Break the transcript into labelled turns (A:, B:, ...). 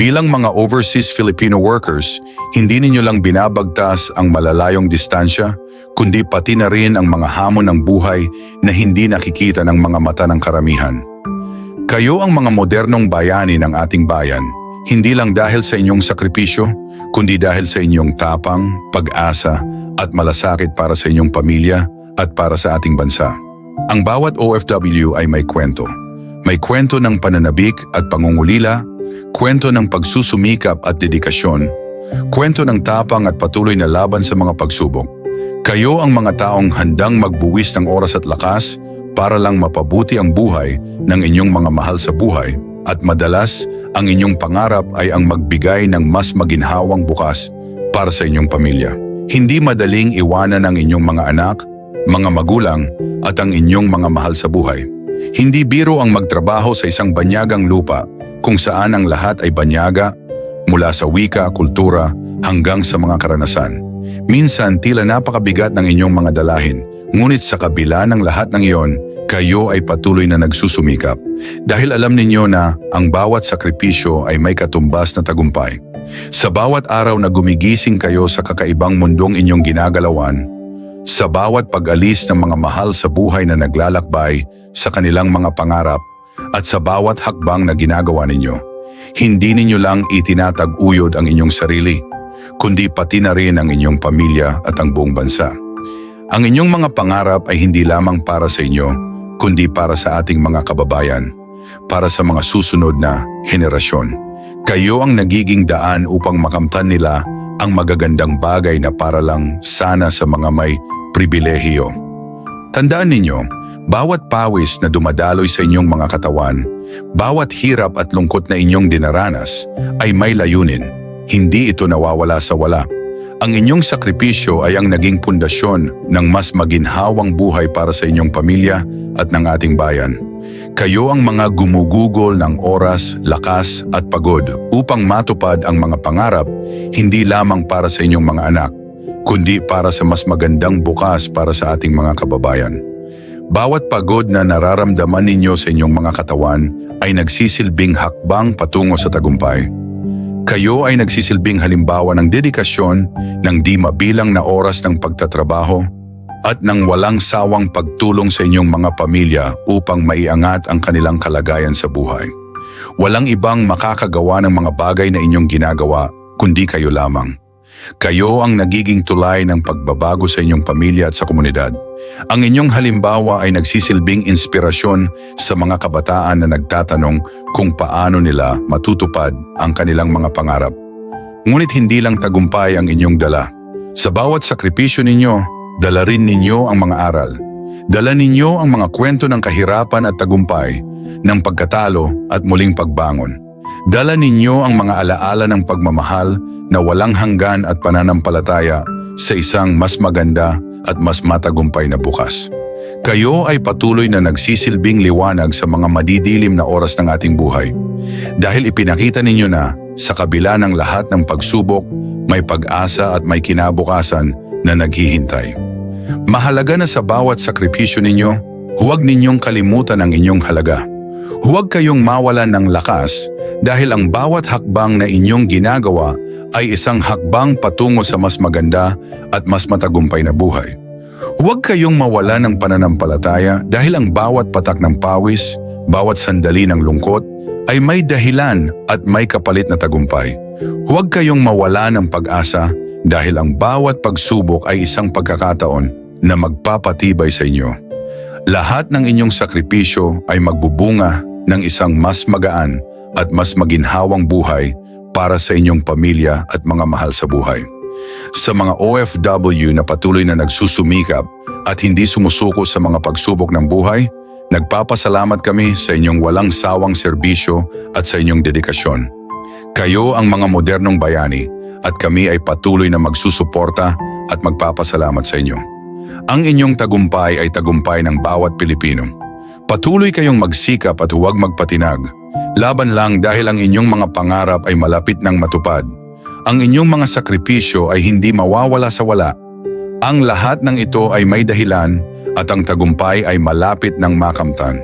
A: Bilang mga overseas Filipino workers, hindi ninyo lang binabagtas ang malalayong distansya, kundi pati na rin ang mga hamon ng buhay na hindi nakikita ng mga mata ng karamihan. Kayo ang mga modernong bayani ng ating bayan, hindi lang dahil sa inyong sakripisyo, kundi dahil sa inyong tapang, pag-asa at malasakit para sa inyong pamilya at para sa ating bansa. Ang bawat OFW ay may kwento. May kwento ng pananabik at pangungulila, kwento ng pagsusumikap at dedikasyon, kwento ng tapang at patuloy na laban sa mga pagsubok. Kayo ang mga taong handang magbuwis ng oras at lakas para lang mapabuti ang buhay ng inyong mga mahal sa buhay at madalas ang inyong pangarap ay ang magbigay ng mas maginhawang bukas para sa inyong pamilya. Hindi madaling iwanan ang inyong mga anak, mga magulang at ang inyong mga mahal sa buhay. Hindi biro ang magtrabaho sa isang banyagang lupa kung saan ang lahat ay banyaga mula sa wika, kultura hanggang sa mga karanasan. Minsan tila napakabigat ng inyong mga dalahin, ngunit sa kabila ng lahat ng iyon, kayo ay patuloy na nagsusumikap dahil alam ninyo na ang bawat sakripisyo ay may katumbas na tagumpay. Sa bawat araw na gumigising kayo sa kakaibang mundong inyong ginagalawan, sa bawat pag-alis ng mga mahal sa buhay na naglalakbay sa kanilang mga pangarap at sa bawat hakbang na ginagawa ninyo, hindi ninyo lang itinatag-uyod ang inyong sarili, kundi pati na rin ang inyong pamilya at ang buong bansa. Ang inyong mga pangarap ay hindi lamang para sa inyo, kundi para sa ating mga kababayan, para sa mga susunod na henerasyon. Kayo ang nagiging daan upang makamtan nila ang magagandang bagay na para lang sana sa mga may pribilehiyo. Tandaan ninyo, bawat pawis na dumadaloy sa inyong mga katawan, bawat hirap at lungkot na inyong dinaranas ay may layunin. Hindi ito nawawala sa wala. Ang inyong sakripisyo ay ang naging pundasyon ng mas maginhawang buhay para sa inyong pamilya at ng ating bayan. Kayo ang mga gumugugol ng oras, lakas at pagod upang matupad ang mga pangarap hindi lamang para sa inyong mga anak, kundi para sa mas magandang bukas para sa ating mga kababayan. Bawat pagod na nararamdaman ninyo sa inyong mga katawan ay nagsisilbing hakbang patungo sa tagumpay. Kayo ay nagsisilbing halimbawa ng dedikasyon ng di mabilang na oras ng pagtatrabaho at ng walang sawang pagtulong sa inyong mga pamilya upang maiangat ang kanilang kalagayan sa buhay. Walang ibang makakagawa ng mga bagay na inyong ginagawa kundi kayo lamang. Kayo ang nagiging tulay ng pagbabago sa inyong pamilya at sa komunidad. Ang inyong halimbawa ay nagsisilbing inspirasyon sa mga kabataan na nagtatanong kung paano nila matutupad ang kanilang mga pangarap. Ngunit hindi lang tagumpay ang inyong dala. Sa bawat sakripisyo ninyo, dala rin ninyo ang mga aral. Dala ninyo ang mga kwento ng kahirapan at tagumpay, ng pagkatalo at muling pagbangon. Dala ninyo ang mga alaala ng pagmamahal na walang hanggan at pananampalataya sa isang mas maganda at mas matagumpay na bukas. Kayo ay patuloy na nagsisilbing liwanag sa mga madidilim na oras ng ating buhay. Dahil ipinakita ninyo na sa kabila ng lahat ng pagsubok, may pag-asa at may kinabukasan na naghihintay. Mahalaga na sa bawat sakripisyo ninyo, huwag ninyong kalimutan ang inyong halaga. Huwag kayong mawalan ng lakas dahil ang bawat hakbang na inyong ginagawa ay isang hakbang patungo sa mas maganda at mas matagumpay na buhay. Huwag kayong mawala ng pananampalataya dahil ang bawat patak ng pawis, bawat sandali ng lungkot, ay may dahilan at may kapalit na tagumpay. Huwag kayong mawala ng pag-asa dahil ang bawat pagsubok ay isang pagkakataon na magpapatibay sa inyo. Lahat ng inyong sakripisyo ay magbubunga ng isang mas magaan at mas maginhawang buhay para sa inyong pamilya at mga mahal sa buhay. Sa mga OFW na patuloy na nagsusumikap at hindi sumusuko sa mga pagsubok ng buhay, nagpapasalamat kami sa inyong walang sawang serbisyo at sa inyong dedikasyon. Kayo ang mga modernong bayani at kami ay patuloy na magsusuporta at magpapasalamat sa inyo. Ang inyong tagumpay ay tagumpay ng bawat Pilipino. Patuloy kayong magsikap at huwag magpatinag. Laban lang dahil ang inyong mga pangarap ay malapit ng matupad. Ang inyong mga sakripisyo ay hindi mawawala sa wala. Ang lahat ng ito ay may dahilan at ang tagumpay ay malapit ng makamtan.